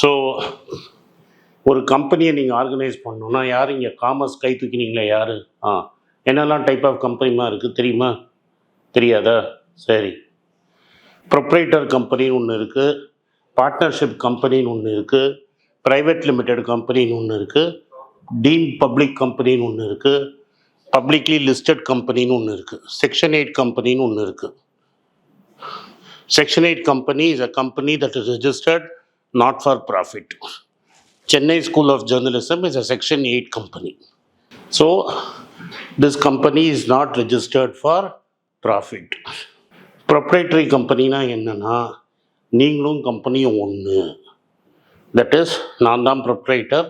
So ஒரு கம்பெனியை நீங்கள் ஆர்கனைஸ் பண்ணணும்னா யார் இங்கே காமர்ஸ் கை தூக்கினீங்களே யார்? ஆ என்னெல்லாம் டைப் ஆஃப் கம்பெனிலாம் இருக்குது தெரியுமா? தெரியாதா? சரி. ப்ரொப்ரைட்டர் கம்பெனின்னு ஒன்று இருக்குது பார்ட்னர்ஷிப் கம்பெனின்னு ஒன்று இருக்குது ப்ரைவேட் லிமிடெட் கம்பெனின்னு ஒன்று இருக்குது டீம் பப்ளிக் கம்பெனின்னு ஒன்று இருக்குது பப்ளிக்லி லிஸ்டட் கம்பெனின்னு ஒன்று இருக்குது செக்ஷன் எயிட் கம்பெனின்னு ஒன்று இருக்குது section eight company is a company that is registered not for profit Chennai school of journalism is a section eight company so this company is not registered for profit proprietary கம்பெனினா என்னென்னா நீங்களும் கம்பெனியும் ஒன்று that is நான் தான் proprietor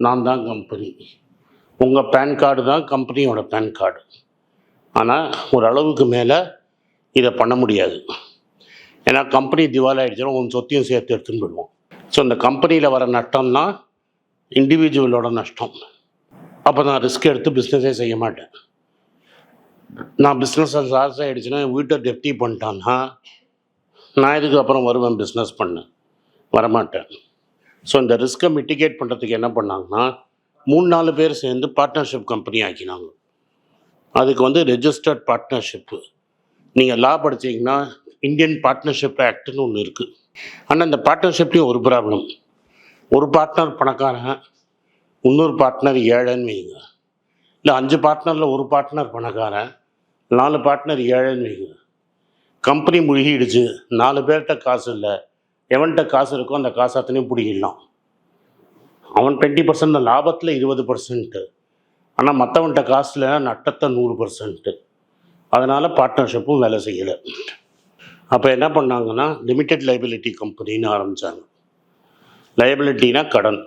நான் தான் company உங்கள் pan card தான் கம்பெனியோட பேன் கார்டு ஆனால் ஒரு அளவுக்கு மேலே இதை பண்ண முடியாது. ஏன்னா கம்பெனி திவால் ஆகிடுச்சுன்னா உன் சொத்தையும் சேர்த்து எடுத்துன்னு போயிடுவோம். ஸோ இந்த கம்பெனியில் வர நஷ்டம்னா இண்டிவிஜுவலோட நஷ்டம். அப்போ நான் ரிஸ்க் எடுத்து பிஸ்னஸே செய்ய மாட்டேன். நான் பிஸ்னஸ் லாஸ் ஆகிடுச்சுன்னா வீட்டை டெப்டி பண்ணிட்டான்னா நான் இதுக்கு அப்புறம் வருவேன் பிஸ்னஸ் பண்ண? வரமாட்டேன். ஸோ இந்த ரிஸ்க்கை மிட்டிகேட் பண்ணுறதுக்கு என்ன பண்ணாங்கன்னா மூணு நாலு பேர் சேர்ந்து பார்ட்னர்ஷிப் கம்பெனி ஆக்கினாங்க. அதுக்கு வந்து ரெஜிஸ்டர்ட் பார்ட்னர்ஷிப்பு நீங்கள் லா படிச்சீங்கன்னா இந்தியன் பார்ட்னர்ஷிப் ஆக்ட்னு ஒன்று இருக்குது ஆனால் இந்த பார்ட்னர்ஷிப்லேயும் ஒரு ப்ராப்ளம் ஒரு பார்ட்னர் பணக்காரன் இன்னொரு பார்ட்னர் ஏழைன்னு வைங்க. இல்லை அஞ்சு பார்ட்னரில் ஒரு பார்ட்னர் பணக்காரன் நாலு பார்ட்னர் ஏழைன்னு வைங்க. கம்பெனி முழுகிடுச்சு நாலு பேர்கிட்ட காசு இல்லை. எவன்கிட்ட காசு இருக்கோ அந்த காசு அத்தனையும் பிடிக்கலாம் அவன் டுவெண்ட்டி பர்சன்ட் லாபத்தில் இருபது பர்சன்ட்டு ஆனால் மற்றவன்கிட்ட காசில் நட்டத்தை நூறு பர்சன்ட்டு அதனால் பார்ட்னர்ஷிப்பும் வேலை செய்யலை. அப்போ என்ன பண்ணாங்கன்னா லிமிட்டெட் லைபிலிட்டி கம்பெனின்னு ஆரம்பித்தாங்க லைபிலிட்டினா கடன்.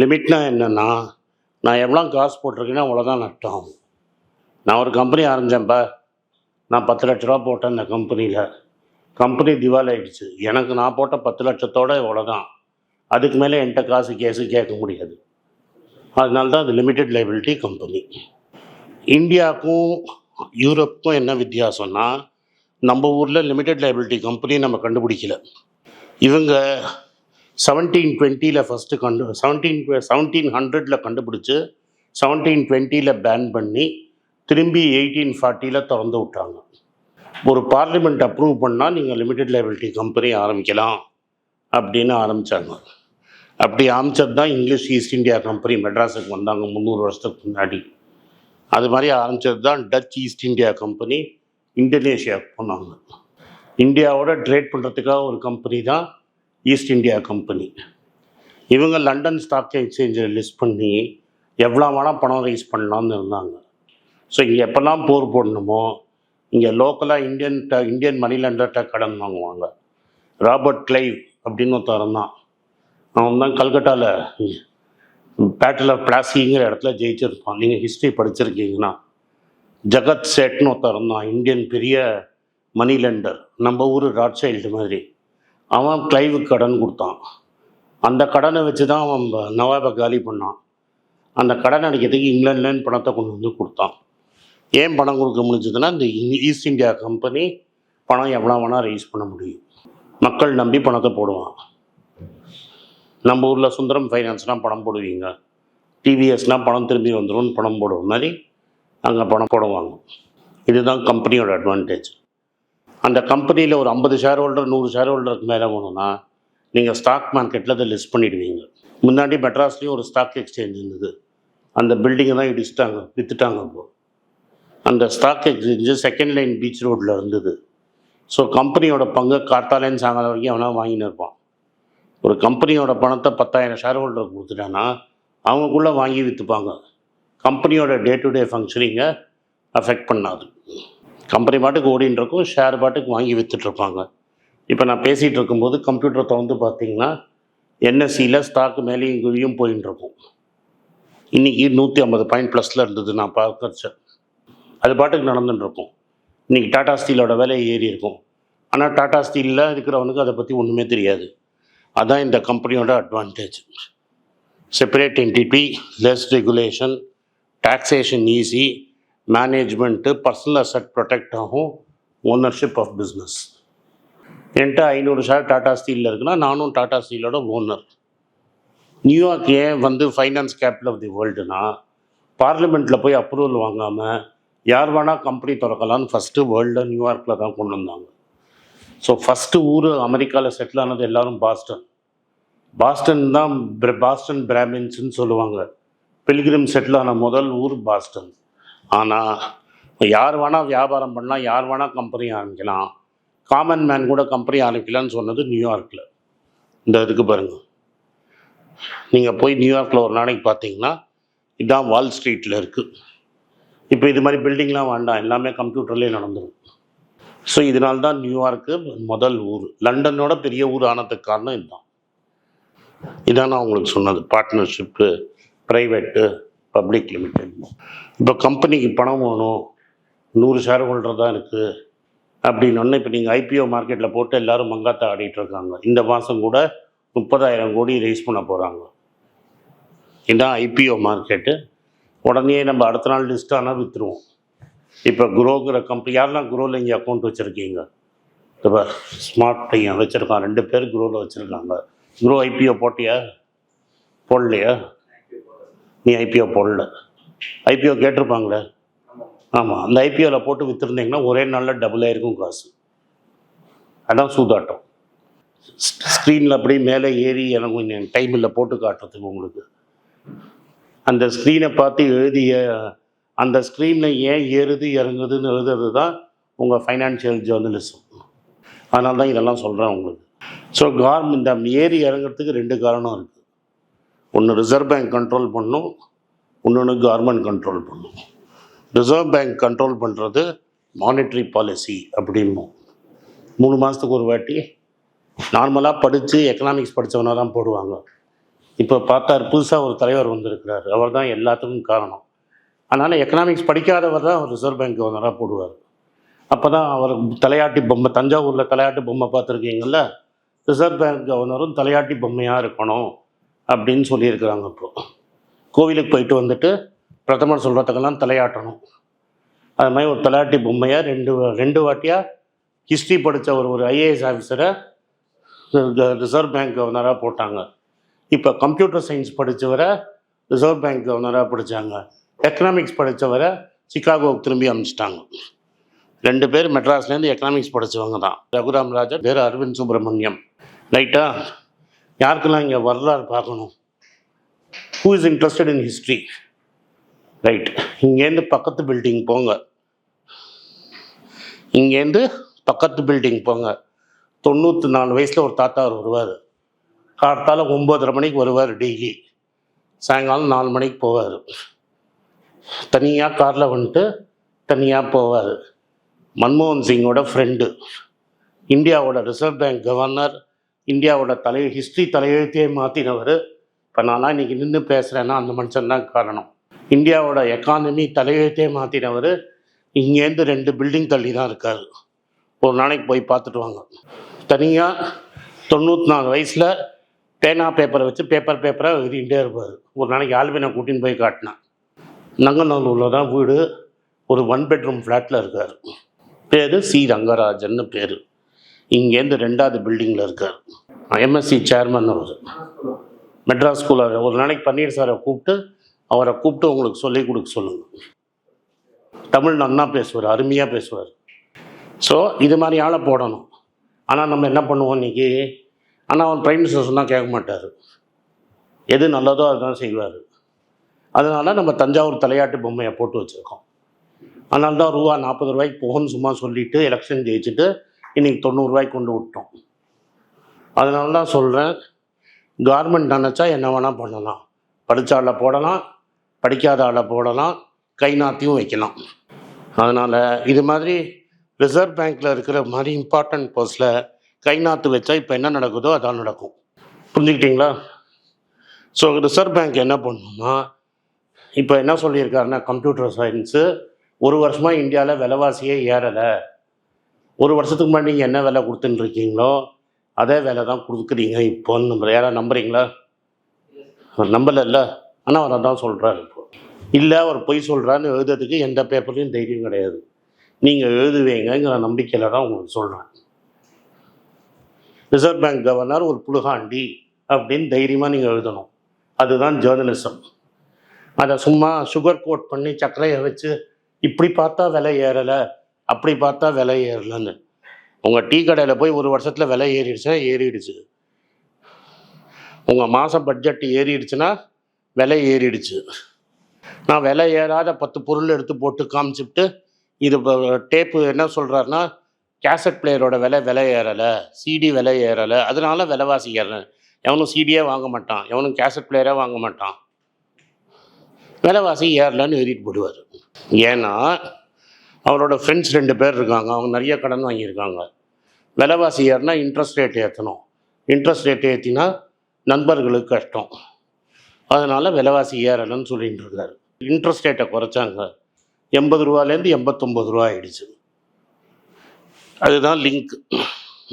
லிமிட்னா என்னென்னா நான் எவ்வளோ காசு போட்டிருக்கேன்னா அவ்வளோதான் நஷ்டம் ஆகும். நான் ஒரு கம்பெனி ஆரம்பித்தேன்ப்பா நான் பத்து லட்ச ரூபா போட்டேன் இந்த கம்பெனியில் கம்பெனி திவால் ஆகிடுச்சு எனக்கு நான் போட்ட பத்து லட்சத்தோட இவ்வளோதான் அதுக்கு மேலே என்கிட்ட காசு கேஸு கேட்க முடியாது. அதனால தான் அது லிமிடெட் லைபிலிட்டி கம்பெனி இந்தியாவுக்கும் யூரோப்புக்கும் என்ன வித்தியாசம்னா நம்ம ஊரில் லிமிடெட் லைபிலிட்டி கம்பெனி நம்ம கண்டுபிடிக்கல. இவங்க செவன்டீன் டுவெண்ட்டியில் ஃபஸ்ட்டு கண்டு செவன்டீன் செவன்டீன் ஹண்ட்ரடில் கண்டுபிடிச்சி செவன்டீன் டுவெண்ட்டியில் பேன் பண்ணி திரும்பி எயிட்டீன் ஃபார்ட்டியில் திறந்து விட்டாங்க. ஒரு பார்லிமெண்ட் அப்ரூவ் பண்ணால் நீங்கள் லிமிடெட் லைபிலிட்டி கம்பெனி ஆரம்பிக்கலாம் அப்படின்னு ஆரம்பித்தாங்க அப்படி ஆரம்பித்தது தான் இங்கிலீஷ் ஈஸ்ட் இந்தியா கம்பெனி மெட்ராஸுக்கு வந்தாங்க முந்நூறு வருஷத்துக்கு முன்னாடி. அது மாதிரி ஆரம்பித்தது தான் டச் ஈஸ்ட் இந்தியா கம்பெனி இந்தோனேஷியாவுக்கு போனாங்க. இந்தியாவோட ட்ரேட் பண்ணுறதுக்காக ஒரு கம்பெனி தான் ஈஸ்ட் இந்தியா கம்பெனி இவங்க லண்டன் ஸ்டாக் எக்ஸ்சேஞ்சில் லிஸ்ட் பண்ணி எவ்வளோ வேணால் பணம் ரைஸ் பண்ணலாம்னு இருந்தாங்க. ஸோ இங்கே எப்போல்லாம் போர் போடணுமோ இங்கே லோக்கலாக இந்தியன் ட இந்தியன் மணி லண்டர்கிட்ட கடன் வாங்குவாங்க. ராபர்ட் கிளைவ் அப்படின்னு ஒருத்தரம் தான் அவன் தான் கல்கட்டாவில் பேட்டில் ஆஃப் பிளாசிங்கிற இடத்துல ஜெயிச்சிருப்பான். நீங்கள் ஹிஸ்ட்ரி படிச்சிருக்கீங்கன்னா. ஜகத் சேட்னு ஒருத்தர் இருந்தான் இந்தியன் பெரிய மணி லெண்டர் நம்ம ஊர் ராட்சைல்டு மாதிரி. அவன் கிளைவுக்கு கடன் கொடுத்தான். அந்த கடனை வச்சு தான் அவன் நவாபை காலி பண்ணான். அந்த கடன் அடைக்கிறதுக்கு இங்கிலாந்துலேருந்து பணத்தை கொண்டு வந்து கொடுத்தான். ஏன் பணம் கொடுக்க முடிஞ்சதுன்னா இந்த இ- ஈஸ்ட் இந்தியா கம்பெனி பணம் எவ்வளோ வேணால் ரைஸ் பண்ண முடியும். மக்கள் நம்பி பணத்தை போடுவான். நம்ம ஊரில் சுந்தரம் ஃபைனான்ஸ்னால் பணம் போடுவீங்க. டிவிஎஸ்னால் பணம் திரும்பி வந்துடும் பணம் போடுற மாதிரி அங்கே பணம் போடுவாங்க இதுதான் கம்பெனியோட அட்வான்டேஜ் அந்த கம்பெனியில் ஒரு ஐம்பது ஷேர் ஹோல்டர் நூறு ஷேர் ஹோல்டருக்கு மேலே போகணுன்னா நீங்கள் ஸ்டாக் மார்க்கெட்டில் அதை லிஸ்ட் பண்ணிடுவீங்க. முன்னாடி மெட்ராஸ்லேயும் ஒரு ஸ்டாக் எக்ஸ்சேஞ்ச் இருந்தது. அந்த பில்டிங்கை தான் இடிச்சிட்டாங்க விற்றுட்டாங்க இப்போ. அந்த stock exchange second line beach ரோட்டில் இருந்தது. ஸோ கம்பெனியோட பங்கு கார்த்தாலேன்னு சாயங்காலம் வரைக்கும் அவனா வாங்கின்னு இருப்பான். ஒரு கம்பெனியோட பணத்தை பத்தாயிரம் ஷேர் ஹோல்டர் கொடுத்துட்டான்னா அவங்களுக்குள்ளே வாங்கி விற்றுப்பாங்க கம்பெனியோட டே டு டே ஃபங்க்ஷனிங்கை அஃபெக்ட் பண்ணாது. கம்பெனி பாட்டுக்கு ஓடின்னு இருக்கும் ஷேர் பாட்டுக்கு வாங்கி விற்றுட்ருப்பாங்க இப்போ நான் பேசிகிட்டு இருக்கும்போது கம்ப்யூட்டரை திறந்து பார்த்தீங்கன்னா என்எஸ்சியில் ஸ்டாக்கு மேலேயும் குழியும் போயின்னு இருக்கும் இன்றைக்கி நூற்றி ஐம்பது பாயிண்ட் ப்ளஸில் இருந்தது நான் பார்க்கறச்ச அது பாட்டுக்கு நடந்துட்டு இருக்கும் இன்றைக்கி டாடா ஸ்டீலோட விலை ஏறி இருக்கும் ஆனால் டாடா ஸ்டீலில் இருக்கிறவனுக்கு அதை பற்றி ஒன்றுமே தெரியாது. அதுதான் இந்த கம்பெனியோட advantage separate entity less regulation taxation easy management personal asset protect ஆகும் ஓனர்ஷிப் ஆஃப் பிஸ்னஸ் என்கிட்ட ஐநூறு ஷேர் டாடா ஸ்டீலில் இருக்குன்னா நானும் டாடா ஸ்டீலோட ஓனர் நியூயார்க் ஏன் வந்து ஃபைனான்ஸ் கேபிட்டல் ஆஃப் தி வேர்ல்டுனா பார்லிமெண்ட்டில் போய் அப்ரூவல் வாங்காமல் யார் வேணால் கம்பெனி திறக்கலாம்னு ஃபஸ்ட்டு வேர்ல்டில் நியூயார்க்கில் தான் கொண்டு வந்தாங்க. ஸோ ஃபஸ்ட்டு ஊர் அமெரிக்காவில் செட்டில் ஆனது எல்லோரும் பாஸ்டன் பாஸ்டன் தான் பாஸ்டன் பிராமின்ஸ்னு சொல்லுவாங்க. பில்கிரிம் செட்டில் ஆன முதல் ஊர் பாஸ்டன். ஆனால் யார் வேணால் வியாபாரம் பண்ணலாம் யார் வேணால் கம்பெனி ஆரம்பிக்கலாம். காமன் மேன் கூட கம்பெனி ஆரம்பிக்கலாம்னு சொன்னது நியூயார்க்கில் இந்த இதுக்கு பாருங்கள் நீங்கள் போய் நியூயார்க்கில் ஒரு நாளைக்கு பார்த்தீங்கன்னா இதுதான் வால் ஸ்ட்ரீட்டில் இருக்குது இப்போ இது மாதிரி பில்டிங்லாம் வேண்டாம் எல்லாமே கம்ப்யூட்டர்லேயே நடந்துடும் ஸோ இதனால தான் நியூயார்க்கு முதல் ஊர். லண்டனோட பெரிய ஊர் ஆனதுக்கு காரணம் இதுதான். இதான் நான் உங்களுக்கு சொன்னது. Partnership private public limited. இப்போ கம்பெனிக்கு பணம் வேணும் நூறு ஷேர் ஹோல்டர் தான் இருக்குது அப்படின்னு இப்போ நீங்கள் ஐபிஓ மார்க்கெட்டில் போட்டு எல்லாரும் மங்காத்தா ஆடிட்டுருக்காங்க இந்த மாதம் கூட முப்பதாயிரம் கோடி ரைஸ் பண்ண போகிறாங்க இதுதான் ஐபிஓ மார்க்கெட்டு உடனே நம்ம அடுத்த நாள் லிஸ்ட் ஆனால் விற்றுருவோம் இப்போ குரோங்கிற கம்பெனி யாரெல்லாம் குரோவில் இங்கே அக்கௌண்ட் வச்சுருக்கீங்க? இப்போ ஸ்மார்ட் பையன் வச்சுருக்கான் ரெண்டு பேர் குரோவில் வச்சுருக்காங்க. குரோ ஐபிஓ போட்டியா? போடலையா? நீ ஐபிஓ போடல. ஐபிஓ கேட்டிருப்பாங்களே? ஆமாம் அந்த ஐபிஓவில் போட்டு விற்றுருந்தீங்கன்னா ஒரே நாளில் டபுள் ஆயிருக்கும் காசு. அதான் சூதாட்டம். ஸ்க்ரீனில் அப்படியே மேலே ஏறி எனக்கு கொஞ்சம் டைம் இல்லை போட்டு காட்டுறதுக்கு உங்களுக்கு. அந்த ஸ்க்ரீனை பார்த்து எழுதிய அந்த ஸ்க்ரீனில் ஏன் ஏறுது இறங்குதுன்னு எழுதுறது தான் உங்கள் ஃபைனான்ஷியல் ஜேர்னலிசம் அதனால தான் இதெல்லாம் சொல்கிறேன் உங்களுக்கு. ஸோ கார்மெண்ட் இந்த ஏறி இறங்குறதுக்கு ரெண்டு காரணம் இருக்குது ஒன்று ரிசர்வ் பேங்க் கண்ட்ரோல் பண்ணும் இன்னொன்று கவர்மெண்ட் கண்ட்ரோல் பண்ணும். ரிசர்வ் பேங்க் கண்ட்ரோல் பண்ணுறது மானிட்ரி பாலிசி அப்படின்போம் மூணு மாதத்துக்கு ஒரு வாட்டி நார்மலாக படித்து எக்கனாமிக்ஸ் படித்தவனா தான் போடுவாங்க. இப்போ பார்த்தா புதுசாக ஒரு தலைவர் வந்திருக்கிறார். அவர் தான் எல்லாத்துக்கும் காரணம். அதனால் எக்கனாமிக்ஸ் படிக்காதவர் தான் ரிசர்வ் பேங்க் கவர்னராக போடுவார். அப்போ தான் அவர் தலையாட்டி பொம்மை தஞ்சாவூரில் தலையாட்டி பொம்மை பார்த்துருக்கீங்கள ரிசர்வ் பேங்க் கவர்னரும் தலையாட்டி பொம்மையாக இருக்கணும். அப்படின்னு சொல்லியிருக்கிறாங்க இப்போ. கோவிலுக்கு போயிட்டு வந்துட்டு பிரதமர் சொல்கிறதுக்கெல்லாம் தலையாட்டணும். அது மாதிரி ஒரு தலையாட்டி பொம்மையை ரெண்டு ரெண்டு வாட்டியாக ஹிஸ்ட்ரி படித்த ஒரு ஒரு ஐஏஎஸ் ஆஃபீஸரை ரிசர்வ் பேங்க் கவர்னராக போட்டாங்க. இப்போ கம்ப்யூட்டர் சயின்ஸ் படித்தவரை ரிசர்வ் பேங்க் கவர்னராக படித்தாங்க எக்கனாமிக்ஸ் படித்தவரை சிகாகோவுக்கு திரும்பி அனுப்பிச்சிட்டாங்க. ரெண்டு பேர் மெட்ராஸ்லேருந்து எக்கனாமிக்ஸ் படித்தவங்க தான். ரகுராம் ராஜா பேர் அரவிந்த் சுப்பிரமணியம். ரைட்டா? யாருக்கெல்லாம் இங்கே வரலாறு பார்க்கணும்? Who is interested in history right இங்கேருந்து பக்கத்து பில்டிங் போங்க. இங்கேருந்து பக்கத்து பில்டிங் போங்க. தொண்ணூற்றி நாலு வயசில் ஒரு தாத்தா வருவார். காலத்தால் ஒம்பதரை மணிக்கு வருவார் டெய்லி சாயங்காலம் நாலு மணிக்கு போவார். தனியாக காரில் வந்துட்டு தனியாக போவார். மன்மோகன் சிங்கோட ஃப்ரெண்டு இந்தியாவோட ரிசர்வ் பேங்க் கவர்னர் இந்தியாவோட தலை ஹிஸ்ட்ரி தலையெழுத்தையே மாற்றினவர் இப்போ நான்லாம் இன்றைக்கி நின்று பேசுகிறேன்னா அந்த மனுஷன் தான் காரணம். இந்தியாவோட எக்கானமி தலையெழுத்தே மாற்றினவர் இங்கேருந்து ரெண்டு பில்டிங் தள்ளி தான் இருக்கார். ஒரு நாளைக்கு போய் பார்த்துட்டு வாங்க. தனியாக தொண்ணூற்றி நாலு வயசில் பேனா பேப்பரை வச்சு பேப்பர் பேப்பராக எழுதிக்கிட்டே இருப்பார். ஒரு நாளைக்கு ஆல்பினை கூட்டின்னு போய் காட்டினேன் நங்கநல்லூரில் தான் வீடு. ஒரு ஒன் பெட்ரூம் ஃப்ளாட்டில் இருக்கார். பேர் சி ரங்கராஜன்னு பேர். இங்கேருந்து ரெண்டாவது பில்டிங்கில் இருக்கார். எம்எஸ்சி சேர்மன் அவர். மெட்ராஸ் ஸ்கூலில் ஒரு நாளைக்கு பன்னீர் சாரை கூப்பிட்டு அவரை கூப்பிட்டு உங்களுக்கு சொல்லி கொடுக்க சொல்லுங்கள் தமிழ் நன்னா பேசுவார் அருமையாக பேசுவார். ஸோ இது மாதிரி ஆளை போடணும். ஆனால் நம்ம என்ன பண்ணுவோம் இன்றைக்கி ஆனால் அவன் பிரைம் மினிஸ்டர் சொன்னால் கேட்க மாட்டார். எது நல்லதோ அதுதான் செய்வார். அதனால் நம்ம தஞ்சாவூர் தலையாட்டு பொம்மையை போட்டு வச்சுருக்கோம். அதனால தான் ரூபா நாற்பது ரூபாய்க்கு போகும்னு சும்மா சொல்லிவிட்டு எலெக்ஷன் ஜெயிச்சுட்டு இன்றைக்கி தொண்ணூறுரூவாய்க்கு கொண்டு விட்டோம். அதனால தான் சொல்கிறேன் கார்மெண்ட் நினச்சா என்ன வேணால் பண்ணலாம். படித்த ஆளை போடலாம் படிக்காத ஆளை போடலாம் கை நாத்தியும் வைக்கலாம். அதனால் இது மாதிரி ரிசர்வ் பேங்க்கில் இருக்கிற மாதிரி இம்பார்ட்டண்ட் போஸ்ட்டில் கை நாத்து வச்சா இப்போ என்ன நடக்குதோ அதான் நடக்கும். புரிஞ்சுக்கிட்டீங்களா? ஸோ ரிசர்வ் பேங்க் என்ன பண்ணணும்னா இப்போ என்ன சொல்லியிருக்காருன்னா கம்ப்யூட்டர் சயின்ஸு ஒரு வருஷமாக இந்தியாவில் விலைவாசியே ஏறலை. ஒரு வருஷத்துக்கு முன்னாடி நீங்கள் என்ன வேலை கொடுத்துன்னு இருக்கீங்களோ அதே விலை தான் கொடுக்குறீங்க இப்போன்னு நம்புற. யாராவது நம்புறீங்களா? நம்பலைல்ல. ஆனால் அவர் அதான் சொல்கிறாரு இப்போ. இல்லை அவர் பொய் சொல்கிறான்னு எழுதுறதுக்கு எந்த பேப்பர்லையும் தைரியம் கிடையாது. நீங்கள் எழுதுவீங்கங்கிற நம்பிக்கையில் தான் உங்களுக்கு சொல்கிறேன் ரிசர்வ் பேங்க் கவர்னர் ஒரு புழுகாண்டி அப்படின்னு தைரியமாக நீங்கள் எழுதணும். அதுதான் ஜேர்னலிசம் அதை சும்மா சுகர் கோட் பண்ணி சர்க்கரையை வச்சு இப்படி பார்த்தா விலை ஏறலை. அப்படி பார்த்தா விலை ஏறலன்னு. உங்கள் டீ கடையில் போய் ஒரு வருஷத்தில் விலை ஏறிடுச்சுன்னா ஏறிடுச்சு. உங்கள் மாதம் பட்ஜெட் ஏறிடுச்சுன்னா விலை ஏறிடுச்சு. நான் விலை ஏறாத பத்து பொருள் எடுத்து போட்டு காமிச்சுட்டு இது டேப்பு என்ன சொல்கிறாருன்னா கேசட் பிளேயரோட விலை விலை ஏறலை. சிடி விலை ஏறலை. அதனால விலைவாசி ஏறலை. எவனும் சிடியே வாங்க மாட்டான். எவனும் கேசட் பிளேயரே வாங்க மாட்டான். விலைவாசி ஏறலைன்னு எழுதிட்டு போடுவார் ஏன்னா அவரோட ஃப்ரெண்ட்ஸ் ரெண்டு பேர் இருக்காங்க. அவங்க நிறைய கடன் வாங்கியிருக்காங்க. விலைவாசி ஏறினா இன்ட்ரெஸ்ட் ரேட் ஏற்றணும் இன்ட்ரெஸ்ட் ரேட் ஏற்றினா நண்பர்களுக்கு கஷ்டம். அதனால் விலைவாசி ஏறலைன்னு சொல்லிட்டு இருக்காரு. இன்ட்ரெஸ்ட் ரேட்டை குறைச்சாங்க. எண்பது ரூபாலேருந்து எண்பத்தொம்பது ரூபா ஆயிடுச்சு. அதுதான் லிங்க்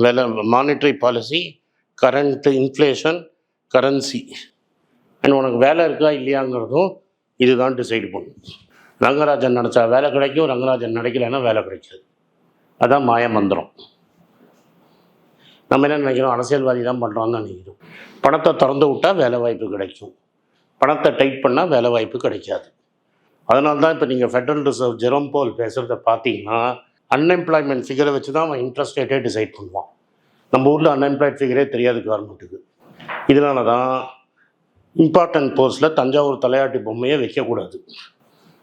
விலை monetary policy current inflation currency and உனக்கு வேலை இருக்கா இல்லையாங்கிறதும் இதுதான் டிசைட் பண்ணும். ரங்கராஜன் நினச்சா வேலை கிடைக்கும் ரங்கராஜன் நினைக்கலன்னா வேலை கிடைக்காது. அதான் மாய மந்திரம். நம்ம என்ன நினைக்கிறோம்? அரசியல்வாதி தான் பண்ணுறோம்னு நினைக்கிறோம். பணத்தை திறந்து விட்டால் வேலை வாய்ப்பு கிடைக்கும். பணத்தை டைட் பண்ணால் வேலை வாய்ப்பு கிடைக்காது. அதனால தான் இப்போ நீங்கள் ஃபெடரல் ரிசர்வ் ஜெரோம் போல் பேசுகிறத பார்த்தீங்கன்னா அன்எம்ப்ளாய்மெண்ட் ஃபிகரை வச்சு தான் அவன் இன்ட்ரெஸ்ட் ரேட்டே டிசைட் பண்ணுவான். நம்ம ஊரில் அன்எம்ப்ளாய்ட் ஃபிகரே தெரியாது கவர்மெண்ட்டுக்கு இதனால தான் இம்பார்ட்டன்ட் போர்ஸில் தஞ்சாவூர் தலையாட்டி பொம்மையை வைக்கக்கூடாது.